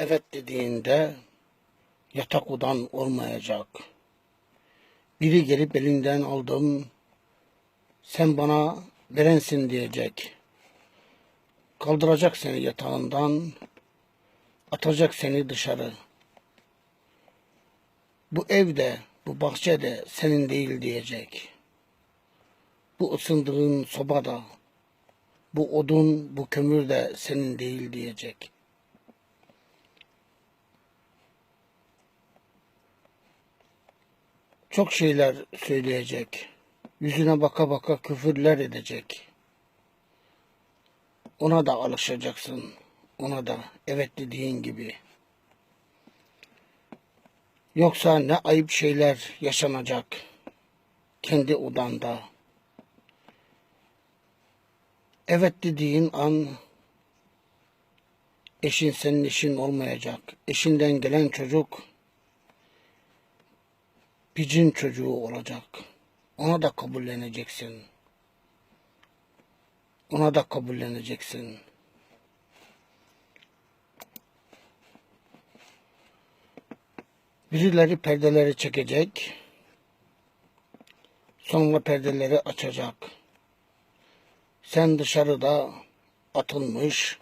evet dediğinde yatak odan olmayacak. Biri gelip elinden aldım, sen bana verensin diyecek. Kaldıracak seni yatağından, atacak seni dışarı. Bu evde, bu bahçede senin değil diyecek. Bu ısındığın soba da, bu odun, bu kömür de senin değil diyecek. Çok şeyler söyleyecek. Yüzüne baka baka küfürler edecek. Ona da alışacaksın. Ona da evet dediğin gibi. Yoksa ne ayıp şeyler yaşanacak kendi odanda. Evet dediğin an eşin senin eşin olmayacak. Eşinden gelen çocuk cin çocuğu olacak. Ona da kabulleneceksin. Ona da kabulleneceksin. Birileri perdeleri çekecek. Sonra perdeleri açacak. Sen dışarıda atılmış,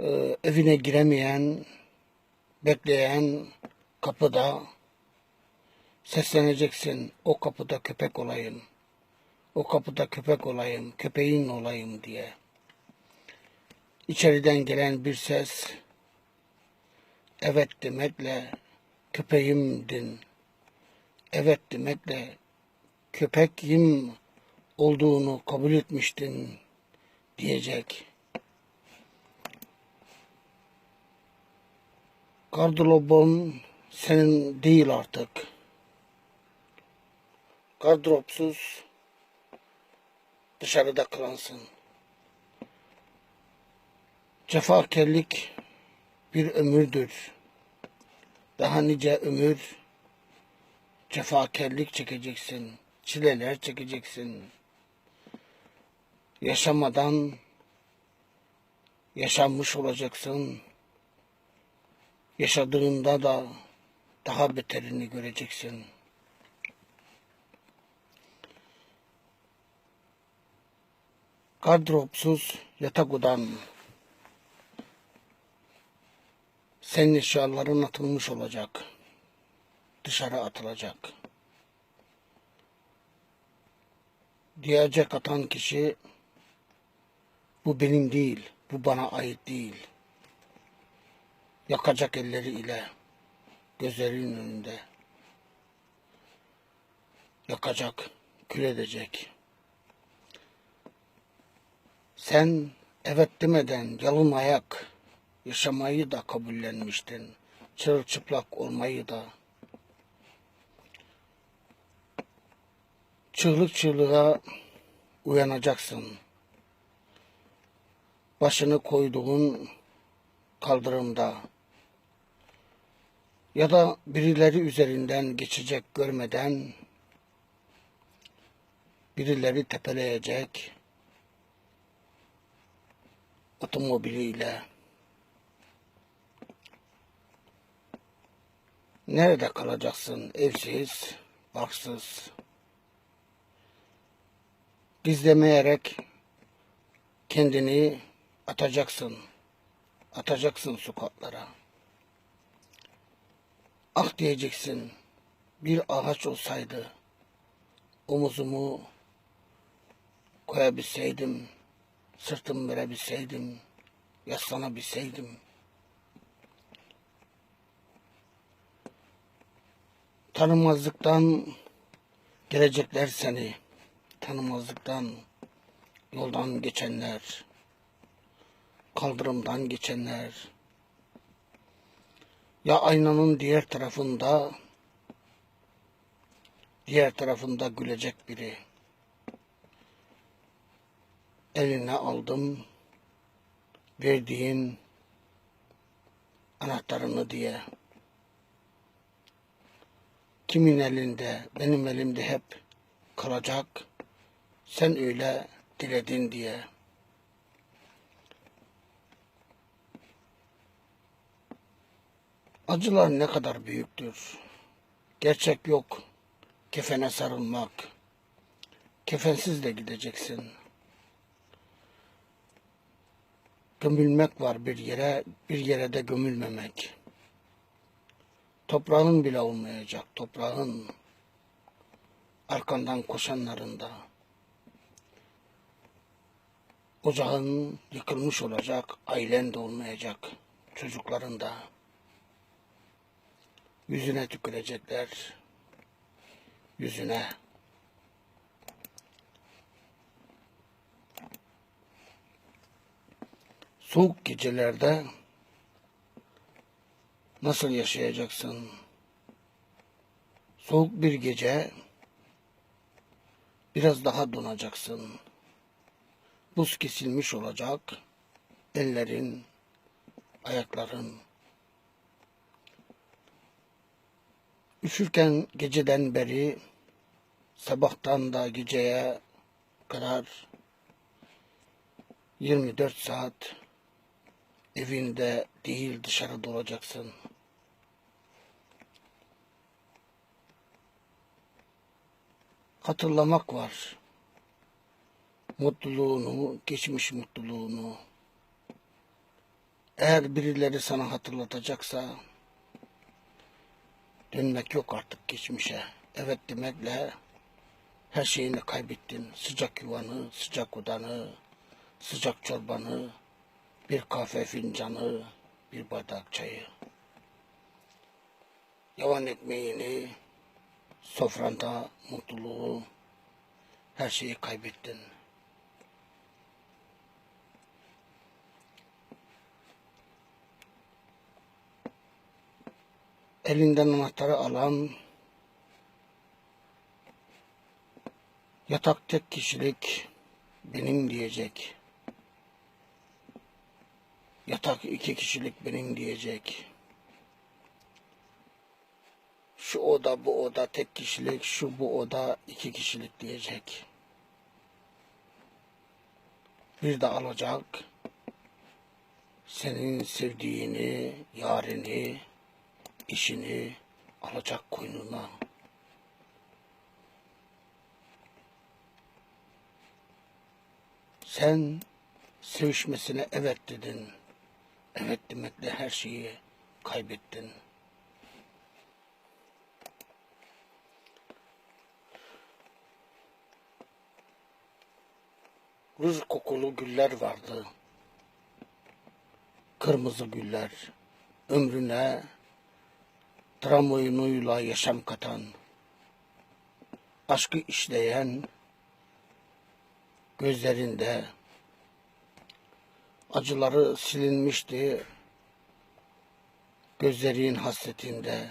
e, evine giremeyen, bekleyen kapıda sesleneceksin. O kapıda köpek olayım. O kapıda köpek olayım, köpeğin olayım diye. İçeriden gelen bir ses evet demekle köpeğimdin. Evet demekle köpekim olduğunu kabul etmiştin diyecek. Gardırobun senin değil artık. Gardıropsuz dışarıda kalansın. Cefakerlik bir ömürdür. Daha nice ömür cefakerlik çekeceksin. Çileler çekeceksin. Yaşamadan yaşanmış olacaksın. Yaşadığında da daha beterini göreceksin. Gardıropsuz yatak odan senin eşyaların atılmış olacak. Dışarı atılacak. Diyecek atan kişi bu benim değil, bu bana ait değil. Yakacak elleri ile gözlerinin önünde. Yakacak, kül edecek. Sen evet demeden yalın ayak yaşamayı da kabullenmiştin. Çırılçıplak olmayı da. Çığlık çığlığa uyanacaksın. Başını koyduğun kaldırımda ya da birileri üzerinden geçecek görmeden birileri tepeleyecek otomobiliyle. Nerede kalacaksın? Evsiz, barksız, gizlemeyerek kendini atacaksın, atacaksın sokaklara. Ah diyeceksin, bir ağaç olsaydı omuzumu koyabilseydim, sırtımı verebilseydim, yaslanabilseydim. Tanımazlıktan gelecekler seni, tanımazlıktan yoldan geçenler, kaldırımdan geçenler, ya aynanın diğer tarafında, diğer tarafında gülecek biri eline aldım verdiğin anahtarını diye. Kimin elinde, benim elimde hep kalacak. Sen öyle diledin diye. Acılar ne kadar büyüktür. Gerçek yok. Kefene sarılmak. Kefensiz de gideceksin. Gömülmek var bir yere, bir yere de gömülmemek. Toprağın bile olmayacak, toprağın. Arkandan koşanların da. Ocağın yıkılmış olacak, ailen de olmayacak, çocukların da. Yüzüne tükürecekler, yüzüne. Soğuk gecelerde nasıl yaşayacaksın? Soğuk bir gece biraz daha donacaksın. Buz kesilmiş olacak. Ellerin, ayakların. Üşürken geceden beri sabahtan da geceye kadar 24 saat evinde değil dışarıda olacaksın. Hatırlamak var. Mutluluğunu, geçmiş mutluluğunu. Eğer birileri sana hatırlatacaksa dönmek yok artık geçmişe. Evet demekle her şeyini kaybettin. Sıcak yuvanı, sıcak odanı, sıcak çorbanı, bir kahve fincanı, bir bardak çayı. Yavan ekmeğini, sofranda mutluluğu, her şeyi kaybettin. Elinden anahtarı alan, yatak tek kişilik benim diyecek. Yatak iki kişilik benim diyecek. Şu oda bu oda tek kişilik, şu bu oda iki kişilik diyecek. Bir de alacak senin sevdiğini, yarini, işini alacak koynuna. Sen sevişmesine evet dedin. Evet demekle her şeyi kaybettin. Ruz kokulu güller vardı. Kırmızı güller. Ömrüne tramvayınuyla yaşam katan, aşkı işleyen, gözlerinde acıları silinmişti, gözlerin hasretinde,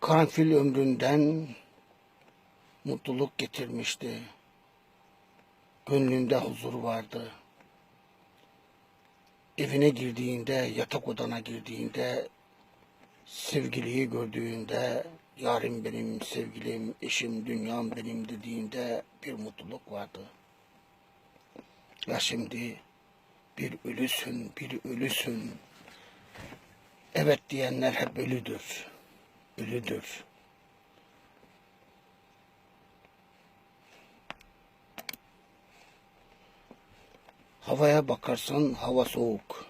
karanfil ömründen mutluluk getirmişti, gönlünde huzur vardı.'' evine girdiğinde, yatak odana girdiğinde, sevgiliyi gördüğünde, yarim benim, sevgilim, eşim, dünyam benim dediğinde bir mutluluk vardı. Ya şimdi bir ölüsün, bir ölüsün. Evet diyenler hep ölüdür. Ölüdür. Havaya bakarsan hava soğuk.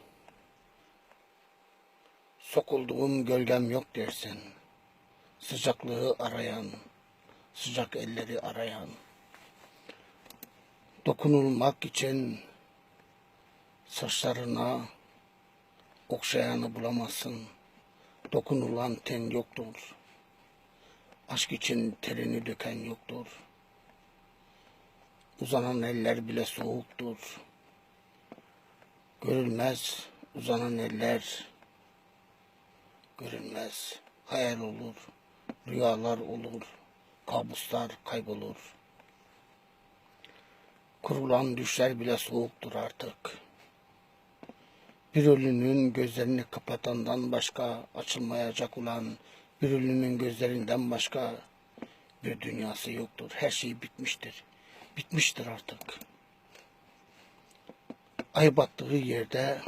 Sokulduğum gölgem yok dersin. Sıcaklığı arayan, sıcak elleri arayan. Dokunulmak için saçlarına okşayanı bulamazsın. Dokunulan ten yoktur. Aşk için terini döken yoktur. Uzanan eller bile soğuktur. Görülmez uzanan eller görünmez. Hayal olur, rüyalar olur, kabuslar kaybolur. Kurulan düşler bile soğuktur artık. Bir ölünün gözlerini kapatandan başka açılmayacak olan bir ölünün gözlerinden başka bir dünyası yoktur. Her şey bitmiştir. Bitmiştir artık. Ay battığı yerde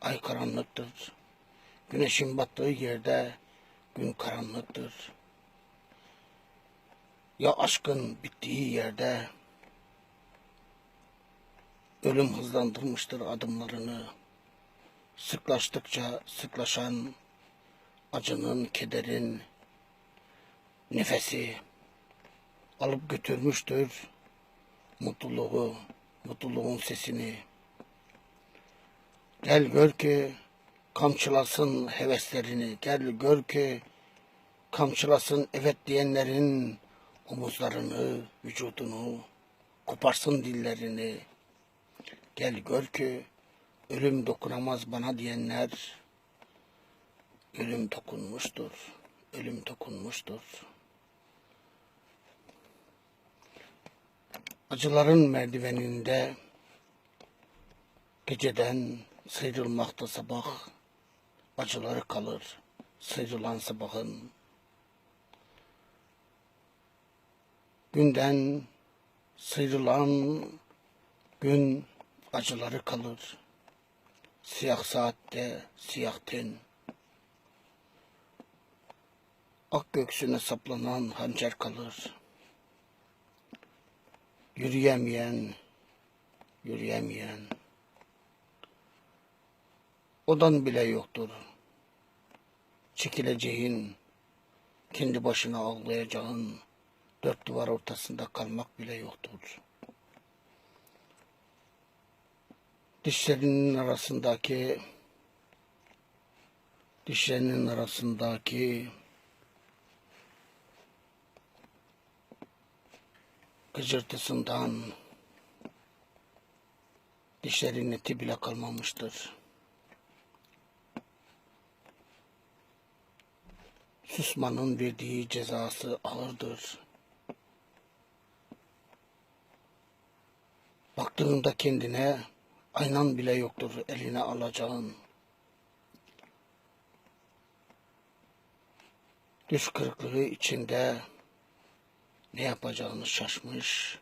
ay karanlıktır. Güneşin battığı yerde gün karanlıktır. Ya aşkın bittiği yerde ölüm hızlandırmıştır adımlarını. Sıklaştıkça sıklaşan acının, kederin nefesi alıp götürmüştür mutluluğu, mutluluğun sesini. Gel gör ki kamçılasın heveslerini, gel gör ki kamçılasın evet diyenlerin omuzlarını, vücudunu, koparsın dillerini. Gel gör ki ölüm dokunamaz bana diyenler ölüm dokunmuştur, ölüm dokunmuştur. Acıların merdiveninde geceden sıyrılmakta sabah acıları kalır sıyrılan sabahın. Günden sıyrılan gün acıları kalır. Siyah saatte siyah ten. Ak göksüne saplanan hançer kalır. Yürüyemeyen, yürüyemeyen. Odan bile yoktur. Çekileceğin, kendi başına ağlayacağın, dört duvar ortasında kalmak bile yoktur. Dişlerinin arasındaki dişlerinin arasındaki gıcırtısından dişlerin eti bile kalmamıştır. Susmanın verdiği cezası ağırdır. Baktığında kendine aynan bile yoktur eline alacağın. Düş kırıklığı içinde ne yapacağını şaşmış,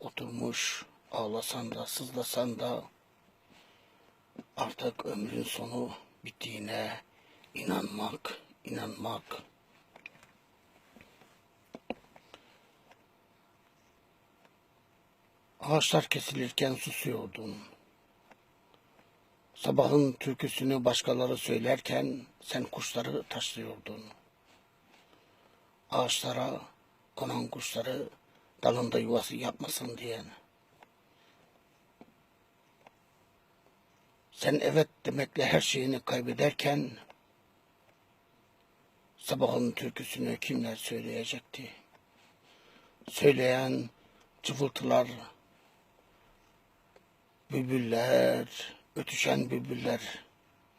oturmuş, ağlasan da sızlasan da artık ömrün sonu bittiğine inanmak, inanmak. Ağaçlar kesilirken susuyordun. Sabahın türküsünü başkaları söylerken sen kuşları taşlıyordun. Ağaçlara konan kuşları dalında yuvası yapmasın diyen. Sen evet demekle her şeyini kaybederken sabahın türküsünü kimler söyleyecekti? Söyleyen cıvıltılar, bülbüller, ötüşen bülbüller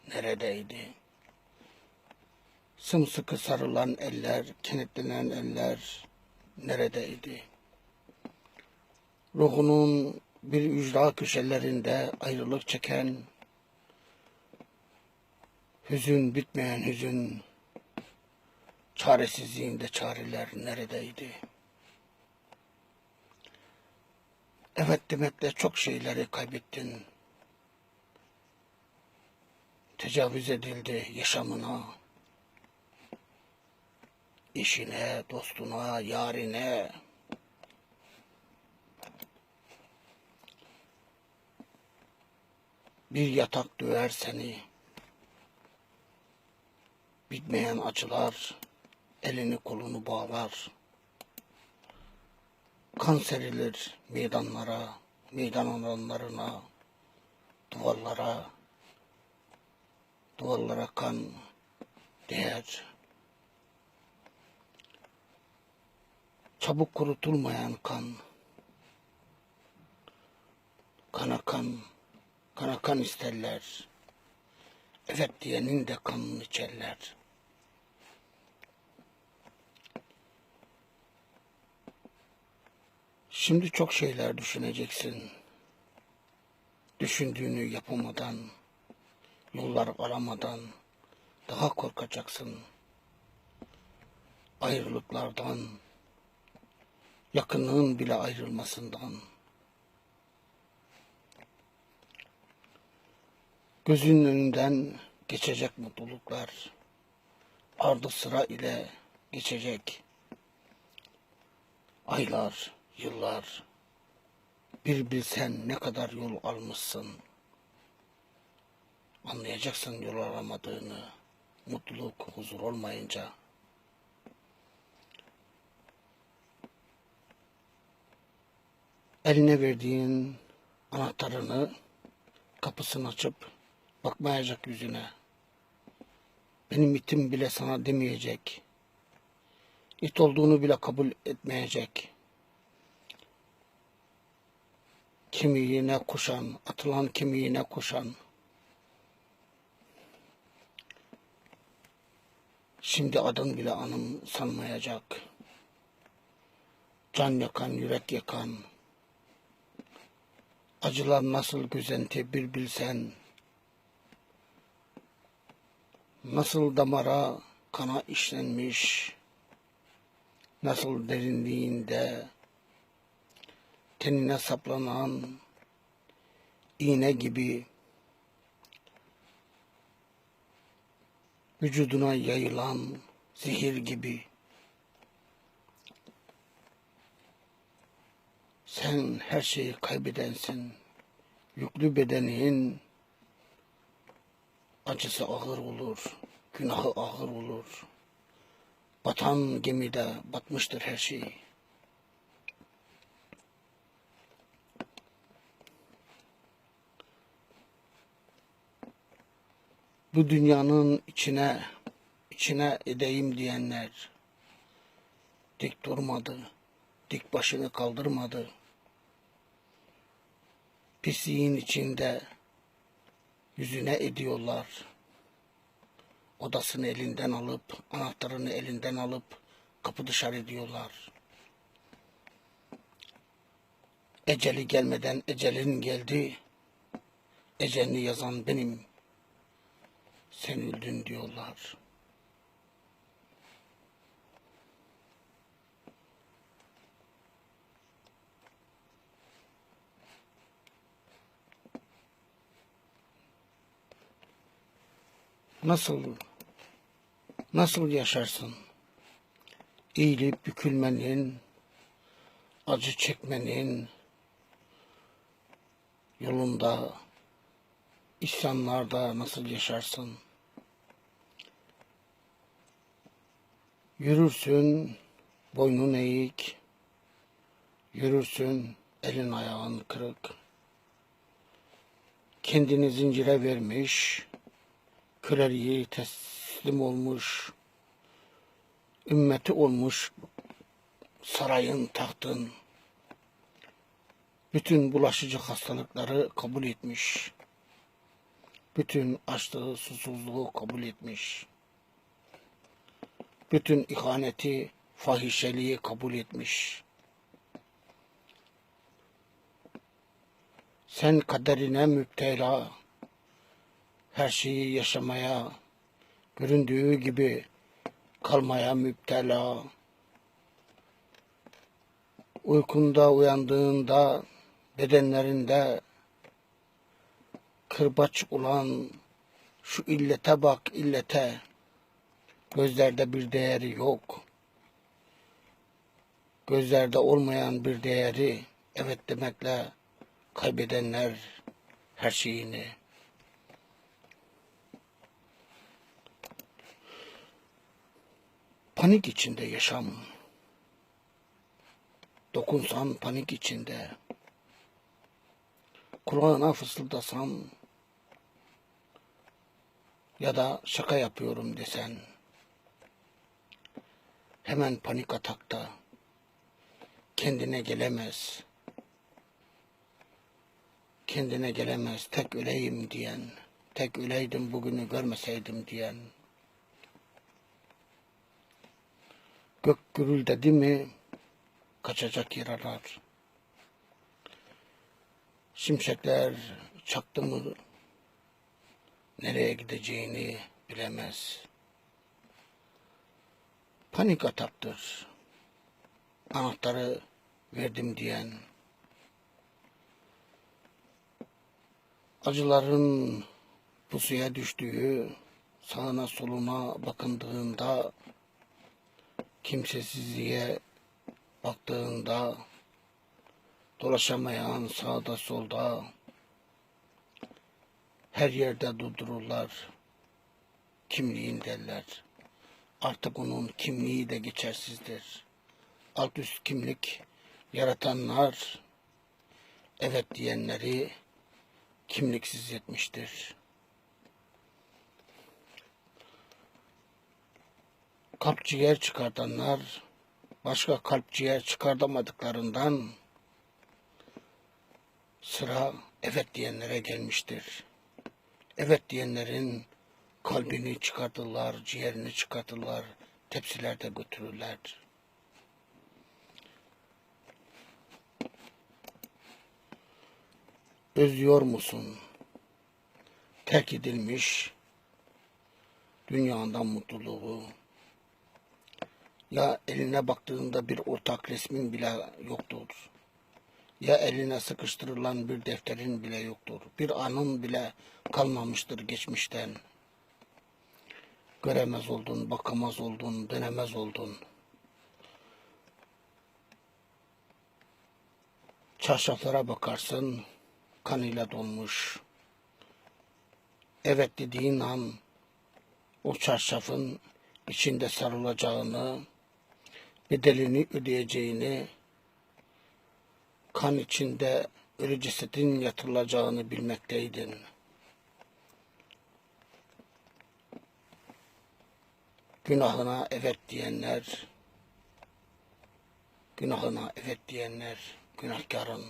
neredeydi? Sımsıkı sarılan eller, kenetlenen eller neredeydi? Ruhunun bir ücra köşelerinde ayrılık çeken, hüzün bitmeyen hüzün, çaresizliğinde çareler neredeydi? Evet demekle çok şeyleri kaybettin. Tecavüz edildi yaşamına, eşine, dostuna, yarine. Bir yatak döver seni. Bitmeyen acılar elini kolunu bağlar. Kan serilir meydanlara, meydan alanlarına, duvarlara, duvarlara kan değer. Çabuk kurutulmayan kan, kana kan, kana kan isterler. Evet diyenin de kanını içerler. Şimdi çok şeyler düşüneceksin. Düşündüğünü yapamadan, yollar aramadan daha korkacaksın. Ayrılıklardan, yakınlığın bile ayrılmasından. Gözünün önünden geçecek mutluluklar. Ardı sıra ile geçecek. Aylar, yıllar. Bir bilsen ne kadar yol almışsın. Anlayacaksın yol aramadığını. Mutluluk, huzur olmayınca. Eline verdiğin anahtarını kapısını açıp bakmayacak yüzüne. Benim itim bile sana demeyecek. İt olduğunu bile kabul etmeyecek. Kimiğine kuşan, atılan kimiğine kuşan. Şimdi adın bile anım sanmayacak. Can yakan, yürek yakan. Acılar nasıl gözenti bir bilsen. Nasıl damara kana işlenmiş. Nasıl derinliğinde tenine saplanan iğne gibi vücuduna yayılan zehir gibi sen her şeyi kaybedensin. Yüklü bedenin acısı ağır olur, günahı ağır olur. Batan gemide batmıştır her şey. Bu dünyanın içine, içine edeyim diyenler dik durmadı, dik başını kaldırmadı. Pisliğin içinde yüzüne ediyorlar odasını elinden alıp, anahtarını elinden alıp kapı dışarı ediyorlar. Eceli gelmeden ecelin geldi. Ecelini yazan benim. Sen öldün diyorlar. Nasıl nasıl yaşarsın? Eğilip bükülmenin, acı çekmenin yolunda, isyanlarda nasıl yaşarsın? Yürürsün, boynun eğik, yürürsün, elin ayağın kırık. Kendini zincire vermiş, köleliği teslim olmuş, ümmeti olmuş sarayın, tahtın, bütün bulaşıcı hastalıkları kabul etmiş, bütün açlığı, susuzluğu kabul etmiş, bütün ihaneti, fahişeliği kabul etmiş. Sen kaderine müptela, her şeyi yaşamaya, göründüğü gibi kalmaya müptela. Uykunda uyandığında bedenlerinde kırbaç olan şu illete bak illete. Gözlerde bir değeri yok. Gözlerde olmayan bir değeri evet demekle kaybedenler her şeyini Panik içinde yaşam. Dokunsan panik içinde. Kulağına fısıldasam ya da şaka yapıyorum desen hemen panik atakta kendine gelemez kendine gelemez tek öleyim diyen tek öleydim bugünü görmeseydim diyen Gök gürüldedi mi kaçacak yer arar. Şimşekler çaktı mı nereye gideceğini bilemez. Panik ataktır. Anahtarı verdim diyen. Acıların pusuya düştüğü sağına soluna bakındığında, kimsesizliğe baktığında, dolaşamayan sağda solda, her yerde durdururlar, kimliğin derler. Artık onun kimliği de geçersizdir. Alt üst kimlik yaratanlar, evet diyenleri kimliksiz etmiştir. Kalp ciğer çıkartanlar başka kalp ciğer çıkartamadıklarından sıra evet diyenlere gelmiştir. Evet diyenlerin kalbini çıkartırlar, ciğerini çıkartırlar, tepsilerde götürürler. Özlüyor musun? Terk edilmiş dünyadan mutluluğu. Ya eline baktığında bir ortak resmin bile yoktur. Ya eline sıkıştırılan bir defterin bile yoktur. Bir anın bile kalmamıştır geçmişten. Göremez oldun, bakamaz oldun, dönemez oldun. Çarşaflara bakarsın, kanıyla dolmuş. Evet dediğin an o çarşafın içinde sarılacağını, bedelini ödeyeceğini, kan içinde ölü cesedin yatırılacağını bilmekteydin. Günahına evet diyenler, günahına evet diyenler günahkarın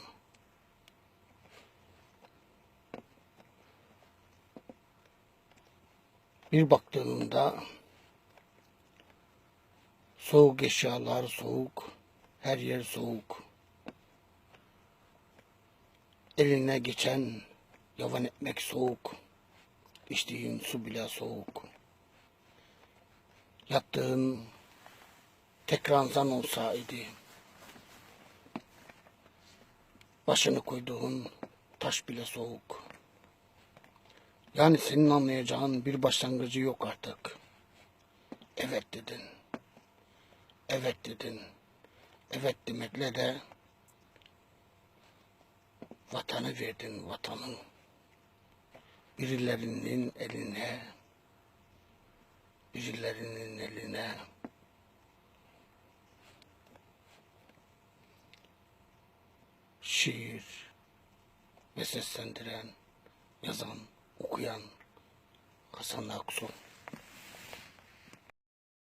bir baktığında soğuk eşyalar soğuk, her yer soğuk. Eline geçen yavan ekmek soğuk, içtiğin su bile soğuk. Yattığın tek ranzan olsaydı, başını koyduğun taş bile soğuk. Yani senin anlayacağın bir başlangıcı yok artık. Evet dedin. Evet dedin. Evet demekle de vatanı verdin vatanı. Birilerinin eline, birilerinin eline. Şiir ve seslendiren, yazan, okuyan Hasan Aksu.